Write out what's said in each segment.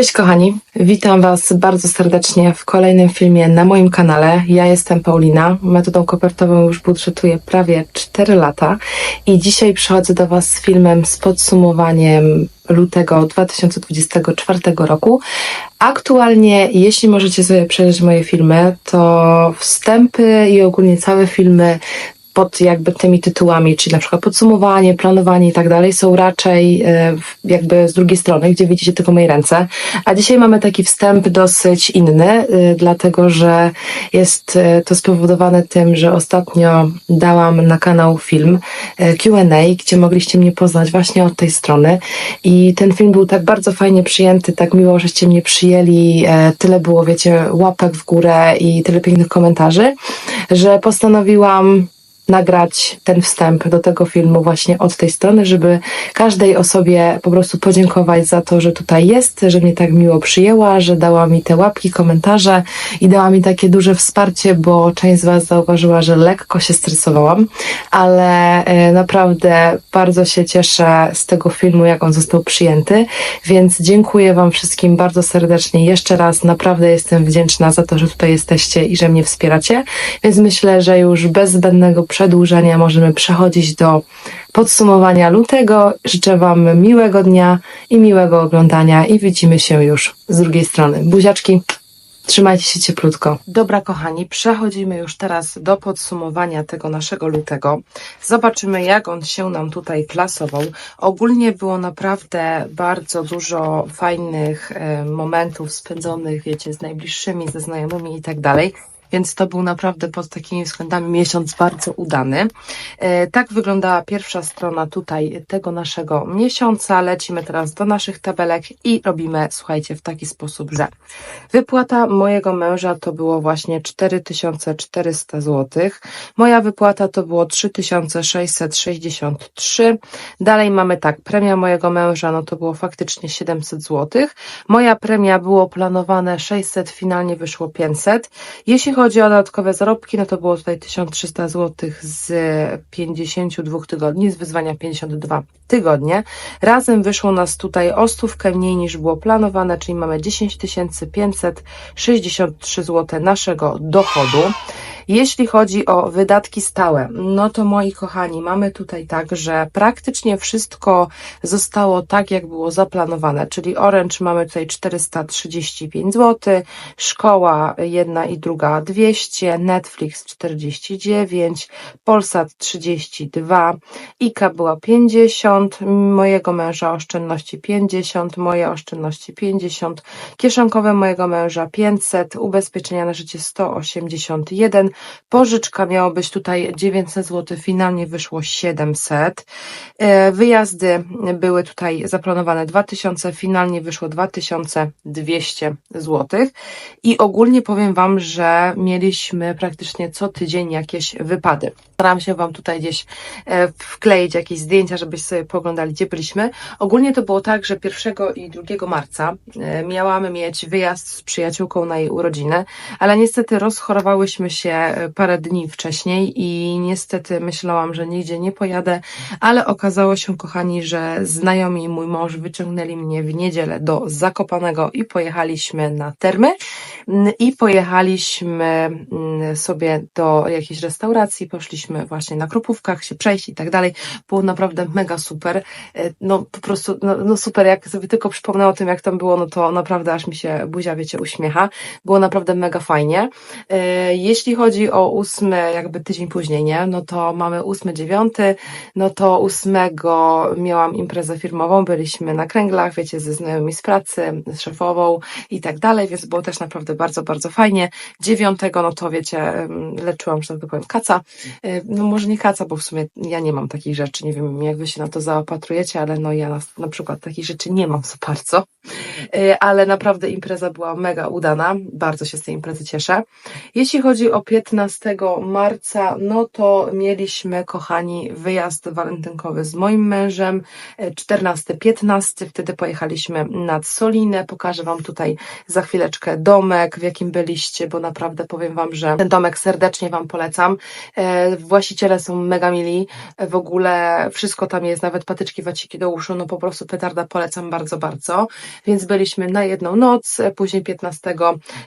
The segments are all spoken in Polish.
Cześć kochani, witam Was bardzo serdecznie w kolejnym filmie na moim kanale. Ja jestem Paulina, metodą kopertową już budżetuję prawie 4 lata i dzisiaj przychodzę do Was z filmem z podsumowaniem lutego 2024 roku. Aktualnie, jeśli możecie sobie przejrzeć moje filmy, to wstępy i ogólnie całe filmy pod jakby tymi tytułami, czyli na przykład podsumowanie, planowanie i tak dalej, są raczej e, jakby z drugiej strony, gdzie widzicie tylko moje ręce. A dzisiaj mamy taki wstęp dosyć inny, e, dlatego że jest e, to spowodowane tym, że ostatnio dałam na kanał film Q&A, gdzie mogliście mnie poznać właśnie od tej strony i ten film był tak bardzo fajnie przyjęty, tak miło, żeście mnie przyjęli, tyle było, wiecie, łapek w górę i tyle pięknych komentarzy, że postanowiłam nagrać ten wstęp do tego filmu właśnie od tej strony, żeby każdej osobie po prostu podziękować za to, że tutaj jest, że mnie tak miło przyjęła, że dała mi te łapki, komentarze i dała mi takie duże wsparcie, bo część z Was zauważyła, że lekko się stresowałam, ale e, naprawdę bardzo się cieszę z tego filmu, jak on został przyjęty, więc dziękuję Wam wszystkim bardzo serdecznie jeszcze raz. Naprawdę jestem wdzięczna za to, że tutaj jesteście i że mnie wspieracie, więc myślę, że już bez zbędnego przedłużenia możemy przechodzić do podsumowania lutego. Życzę Wam miłego dnia i miłego oglądania i widzimy się już z drugiej strony. Buziaczki! Trzymajcie się cieplutko. Dobra, kochani, przechodzimy już teraz do podsumowania tego naszego lutego. Zobaczymy, jak on się nam tutaj plasował. Ogólnie było naprawdę bardzo dużo fajnych e, momentów spędzonych, wiecie, z najbliższymi, ze znajomymi i tak dalej. Więc to był naprawdę pod takimi względami miesiąc bardzo udany. E, Tak wyglądała pierwsza strona tutaj tego naszego miesiąca. Lecimy teraz do naszych tabelek i robimy, słuchajcie, w taki sposób, że wypłata mojego męża to było właśnie 4400 zł. Moja wypłata to było 3663. Dalej mamy tak, premia mojego męża no to było faktycznie 700 zł. Moja premia było planowane 600, finalnie wyszło 500. Jeśli chodzi o dodatkowe zarobki, no to było tutaj 1300 zł z 52 tygodni, z wyzwania 52 tygodnie. Razem wyszło nas tutaj o stówkę mniej niż było planowane, czyli mamy 10 563 zł naszego dochodu. Jeśli chodzi o wydatki stałe, no to moi kochani, mamy tutaj tak, że praktycznie wszystko zostało tak, jak było zaplanowane, czyli Orange mamy tutaj 435 zł, szkoła jedna i druga 200, Netflix 49, Polsat 32, IKA była 50, mojego męża oszczędności 50, moje oszczędności 50, kieszonkowe mojego męża 500, ubezpieczenia na życie 181, pożyczka miało być tutaj 900 zł, finalnie wyszło 700, E, wyjazdy były tutaj zaplanowane 2000, finalnie wyszło 2200 zł i ogólnie powiem Wam, że mieliśmy praktycznie co tydzień jakieś wypady. Staram się Wam tutaj gdzieś e, wkleić jakieś zdjęcia, żebyście sobie poglądali, gdzie byliśmy. Ogólnie to było tak, że 1 i 2 marca e, miałam mieć wyjazd z przyjaciółką na jej urodziny, ale niestety rozchorowałyśmy się e, parę dni wcześniej i niestety myślałam, że nigdzie nie pojadę, ale okazało się, kochani, że znajomi mój mąż wyciągnęli mnie w niedzielę do Zakopanego i pojechaliśmy na termy Mm, i pojechaliśmy sobie do jakiejś restauracji, poszliśmy właśnie na Kropówkach się przejść i tak dalej. Było naprawdę mega super. E, No po prostu, no, no super, jak sobie tylko przypomnę o tym, jak tam było, no to naprawdę aż mi się buzia, wiecie, uśmiecha. Było naprawdę mega fajnie. E, Jeśli chodzi o ósmy, jakby tydzień później, nie? No to mamy ósmy, dziewiąty, no to ósmego miałam imprezę firmową, byliśmy na kręglach, wiecie, ze znajomymi z pracy, z szefową i tak dalej, więc było też naprawdę bardzo, bardzo fajnie. Dziewiątego, no to wiecie, leczyłam, że tak powiem, kaca. E, No może nie kaca, bo w sumie ja nie mam takich rzeczy, nie wiem jak wy się na to zaopatrujecie, ale no ja na, na przykład takich rzeczy nie mam za bardzo. E, Ale naprawdę impreza była mega udana, bardzo się z tej imprezy cieszę. Jeśli chodzi o 15 marca, no to mieliśmy, kochani, wyjazd walentynkowy z moim mężem, e, 14-15, wtedy pojechaliśmy nad Solinę, pokażę Wam tutaj za chwileczkę domek, w jakim byliście, bo naprawdę powiem Wam, że ten domek serdecznie Wam polecam. E, Właściciele są mega mili, w ogóle wszystko tam jest, nawet patyczki, waciki do uszu, no po prostu petarda polecam bardzo, bardzo. Więc byliśmy na jedną noc, e, później 15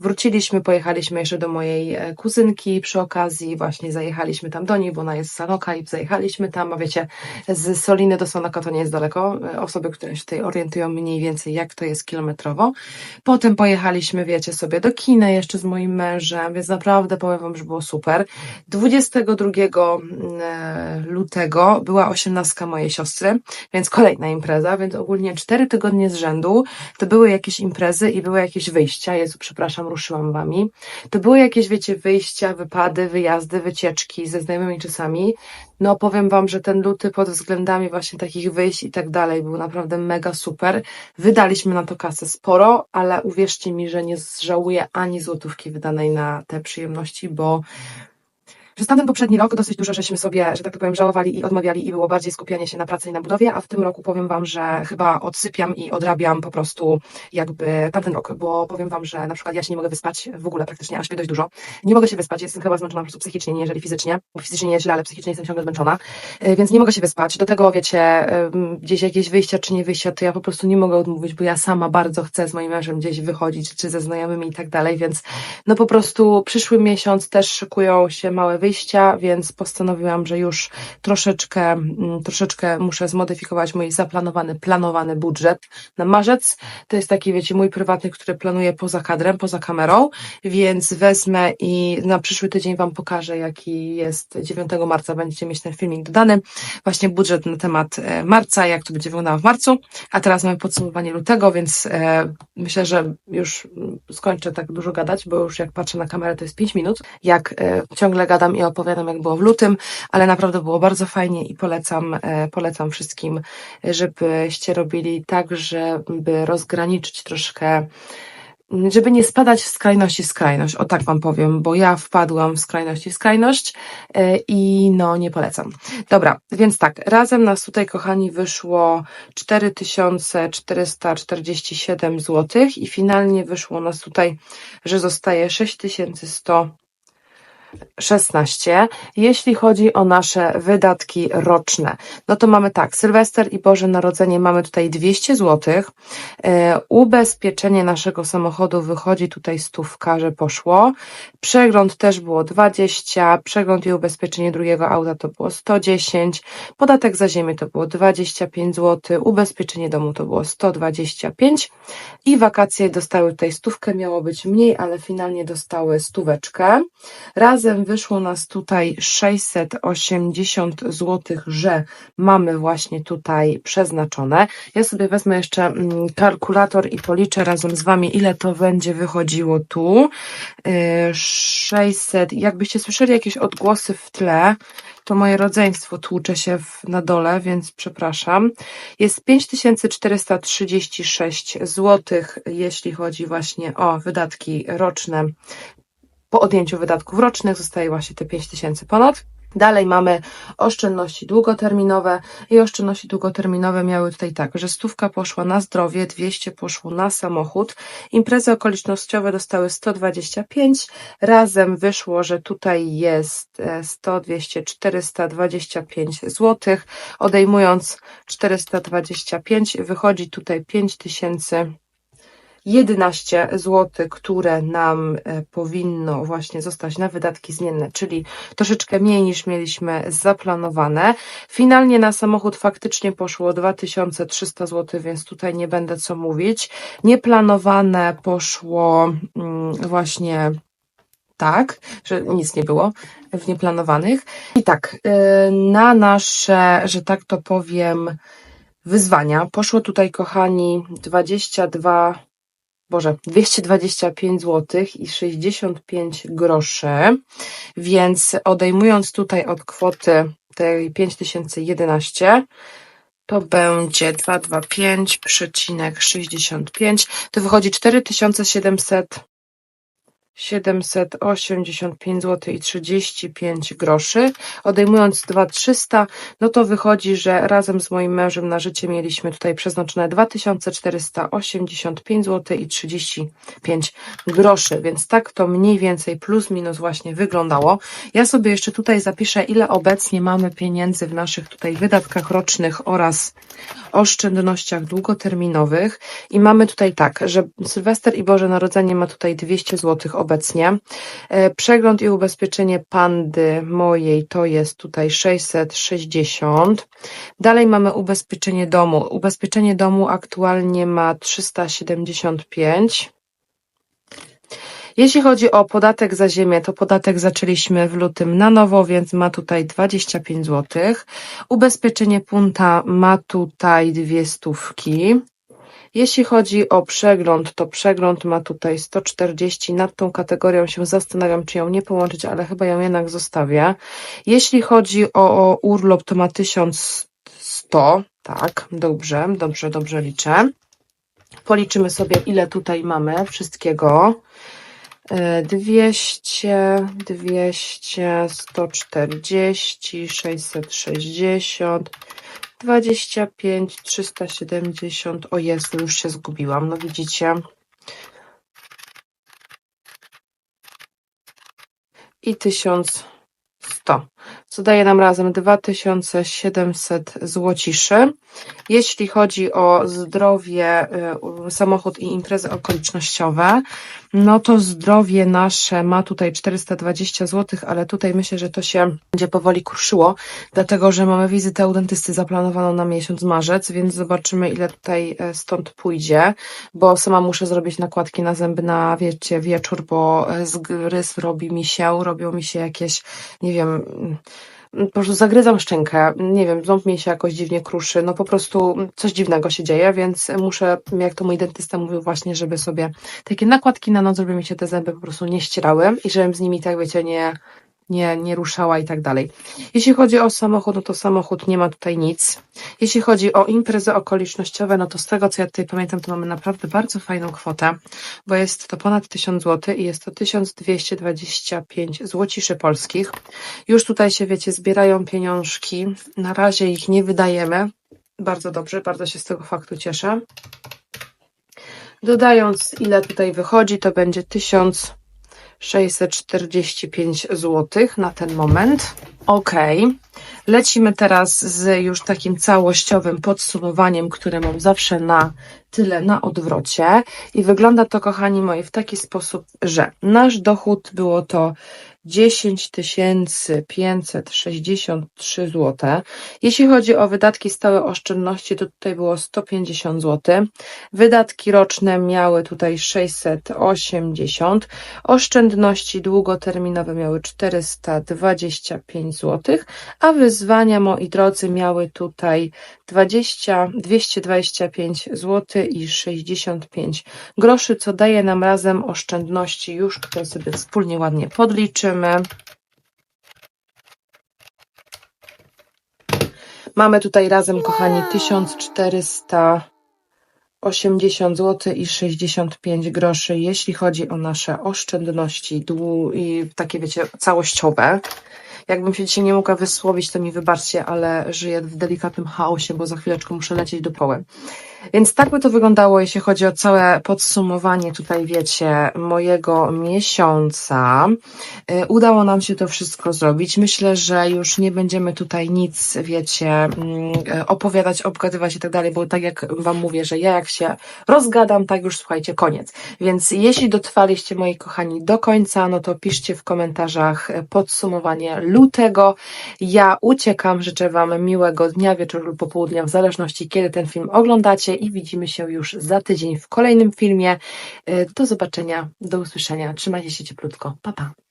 wróciliśmy, pojechaliśmy jeszcze do mojej e, kuzynki przy okazji, właśnie zajechaliśmy tam do niej, bo ona jest z Sanoka i zajechaliśmy tam, a wiecie, z Soliny do Sanoka to nie jest daleko, osoby, które się tutaj orientują mniej więcej jak to jest kilometrowo. Potem pojechaliśmy, wiecie, sobie do kina jeszcze z moim mężem, więc naprawdę powiem Wam, że było super. 22 e, lutego była osiemnastka mojej siostry, więc kolejna impreza, więc ogólnie cztery tygodnie z rzędu to były jakieś imprezy i były jakieś wyjścia. Jezu, przepraszam, ruszyłam Wami. To były jakieś, wiecie, wyjścia, wypady, wyjazdy, wycieczki ze znajomymi czasami. No powiem Wam, że ten luty pod względami właśnie takich wyjść i tak dalej był naprawdę mega super. Wydaliśmy na to kasę sporo, ale uwierzcie mi, że nie żałuję ani złotówki wydanej na te przyjemności, bo przez tamten poprzedni rok dosyć dużo żeśmy sobie, że tak to powiem, żałowali i odmawiali i było bardziej skupianie się na pracy i na budowie, a w tym roku powiem Wam, że chyba odsypiam i odrabiam po prostu jakby tamten rok, bo powiem Wam, że na przykład ja się nie mogę wyspać w ogóle praktycznie, a śpię dość dużo. Nie mogę się wyspać, jestem chyba zmęczona po prostu psychicznie, nie jeżeli fizycznie, bo fizycznie nie źle, ale psychicznie jestem ciągle zmęczona, Yy, więc nie mogę się wyspać. Do tego wiecie, gdzieś jakieś wyjścia czy nie wyjścia, to ja po prostu nie mogę odmówić, bo ja sama bardzo chcę z moim mężem gdzieś wychodzić, czy ze znajomymi i tak dalej, więc no po prostu przyszły miesiąc też szykują się małe wyjścia, więc postanowiłam, że już troszeczkę, mm, troszeczkę muszę zmodyfikować mój zaplanowany, planowany budżet na marzec. To jest taki, wiecie, mój prywatny, który planuję poza kadrem, poza kamerą, więc wezmę i na przyszły tydzień Wam pokażę, jaki jest 9 marca, będziecie mieć ten filmik dodany. Właśnie budżet na temat e, marca, jak to będzie wyglądało w marcu, a teraz mamy podsumowanie lutego, więc e, myślę, że już skończę tak dużo gadać, bo już jak patrzę na kamerę, to jest 5 minut. Jak e, ciągle gadam i opowiadam, jak było w lutym, ale naprawdę było bardzo fajnie i polecam, e, polecam wszystkim, żebyście robili tak, żeby rozgraniczyć troszkę żeby nie spadać w skrajności w skrajność, o tak wam powiem, bo ja wpadłam w skrajności w skrajność e, i no nie polecam. Dobra, więc tak, razem nas tutaj, kochani, wyszło 4447 zł i finalnie wyszło nas tutaj, że zostaje 6100 16. Jeśli chodzi o nasze wydatki roczne, no to mamy tak, Sylwester i Boże Narodzenie mamy tutaj 200 zł. E, ubezpieczenie naszego samochodu wychodzi tutaj stówka, że poszło. Przegląd też było 20, przegląd i ubezpieczenie drugiego auta to było 110, podatek za ziemię to było 25 zł, ubezpieczenie domu to było 125 i wakacje dostały tutaj stówkę, miało być mniej, ale finalnie dostały stóweczkę. Razem wyszło nas tutaj 680 zł, że mamy właśnie tutaj przeznaczone. Ja sobie wezmę jeszcze mm, kalkulator i policzę razem z Wami, ile to będzie wychodziło tu. 600, y, jakbyście słyszeli jakieś odgłosy w tle, to moje rodzeństwo tłucze się w, na dole, więc przepraszam. Jest 5436 zł, jeśli chodzi właśnie o wydatki roczne po odjęciu wydatków rocznych zostaje właśnie te 5000 ponad. Dalej mamy oszczędności długoterminowe i oszczędności długoterminowe miały tutaj tak, że stówka poszła na zdrowie, 200 poszło na samochód, imprezy okolicznościowe dostały 125, razem wyszło, że tutaj jest 100, 200, 425 zł, odejmując 425 wychodzi tutaj 5000 11 zł, które nam e, powinno właśnie zostać na wydatki zmienne, czyli troszeczkę mniej niż mieliśmy zaplanowane. Finalnie na samochód faktycznie poszło 2300 zł, więc tutaj nie będę co mówić. Nieplanowane poszło mm, właśnie tak, że nic nie było w nieplanowanych. I tak, e, na nasze, że tak to powiem, wyzwania poszło tutaj, kochani, 22 Boże, 225 zł i 65 groszy, więc odejmując tutaj od kwoty tej 5011, to będzie 225,65, to wychodzi 4700 785 zł i 35 groszy. Odejmując 2300, no to wychodzi, że razem z moim mężem na życie mieliśmy tutaj przeznaczone 2485 zł i 35 groszy, więc tak to mniej więcej plus minus właśnie wyglądało. Ja sobie jeszcze tutaj zapiszę, ile obecnie mamy pieniędzy w naszych tutaj wydatkach rocznych oraz oszczędnościach długoterminowych i mamy tutaj tak, że Sylwester i Boże Narodzenie ma tutaj 200 zł obecnie. E, Przegląd i ubezpieczenie pandy mojej to jest tutaj 660. Dalej mamy ubezpieczenie domu. Ubezpieczenie domu aktualnie ma 375. Jeśli chodzi o podatek za ziemię, to podatek zaczęliśmy w lutym na nowo, więc ma tutaj 25 zł. Ubezpieczenie punta ma tutaj dwie stówki. Jeśli chodzi o przegląd, to przegląd ma tutaj 140. Nad tą kategorią się zastanawiam, czy ją nie połączyć, ale chyba ją jednak zostawię. Jeśli chodzi o, o urlop, to ma 1100. Tak, dobrze, dobrze, dobrze liczę. Policzymy sobie, ile tutaj mamy wszystkiego. E, 200, 200, 140, 660, 25, 370. O Jezu, już się zgubiłam. No widzicie. I 1100, co daje nam razem 2700 złociszy. Jeśli chodzi o zdrowie, y, samochód i imprezy okolicznościowe, no to zdrowie nasze ma tutaj 420 zł, ale tutaj myślę, że to się będzie powoli kruszyło, dlatego że mamy wizytę u dentysty zaplanowaną na miesiąc marzec, więc zobaczymy ile tutaj e, stąd pójdzie, bo sama muszę zrobić nakładki na zęby na wiecie wieczór, bo e, zgryz robi mi się, robią mi się jakieś, nie wiem, po prostu zagryzam szczękę, nie wiem, ząb mi się jakoś dziwnie kruszy, no po prostu coś dziwnego się dzieje, więc muszę, jak to mój dentysta mówił właśnie, żeby sobie takie nakładki na noc, żeby mi się te zęby po prostu nie ścierały i żebym z nimi, tak wiecie, nie, nie, nie ruszała i tak dalej. Jeśli chodzi o samochód, no to samochód nie ma tutaj nic. Jeśli chodzi o imprezy okolicznościowe, no to z tego co ja tutaj pamiętam, to mamy naprawdę bardzo fajną kwotę, bo jest to ponad 1000 zł i jest to 1225 złociszy polskich. Już tutaj się, wiecie, zbierają pieniążki. Na razie ich nie wydajemy. Bardzo dobrze, bardzo się z tego faktu cieszę. Dodając, ile tutaj wychodzi, to będzie 1000 645 zł na ten moment. Ok, lecimy teraz z już takim całościowym podsumowaniem, które mam zawsze na tyle na odwrocie. I wygląda to, kochani moi, w taki sposób, że nasz dochód było to 10 563 zł. Jeśli chodzi o wydatki stałe oszczędności, to tutaj było 150 zł. Wydatki roczne miały tutaj 680. Oszczędności długoterminowe miały 425 zł, a wyzwania, moi drodzy, miały tutaj 20, 225 zł i 65 groszy, co daje nam razem oszczędności. Już tutaj sobie wspólnie ładnie podliczymy. Mamy tutaj razem, kochani, 1480 zł i 65 groszy, jeśli chodzi o nasze oszczędności i takie, wiecie, całościowe. Jakbym się dzisiaj nie mogła wysłowić, to mi wybaczcie, ale żyję w delikatnym chaosie, bo za chwileczkę muszę lecieć do poły. Więc tak by to wyglądało, jeśli chodzi o całe podsumowanie tutaj, wiecie, mojego miesiąca. Y, udało nam się to wszystko zrobić. Myślę, że już nie będziemy tutaj nic, wiecie, mm, opowiadać, obgadywać i tak dalej, bo tak jak Wam mówię, że ja jak się rozgadam, tak już słuchajcie, koniec. Więc jeśli dotrwaliście, moi kochani, do końca, no to piszcie w komentarzach podsumowanie lutego. Ja uciekam, życzę Wam miłego dnia, wieczoru lub popołudnia, w zależności kiedy ten film oglądacie i widzimy się już za tydzień w kolejnym filmie. Do zobaczenia, do usłyszenia. Trzymajcie się cieplutko. Pa, pa.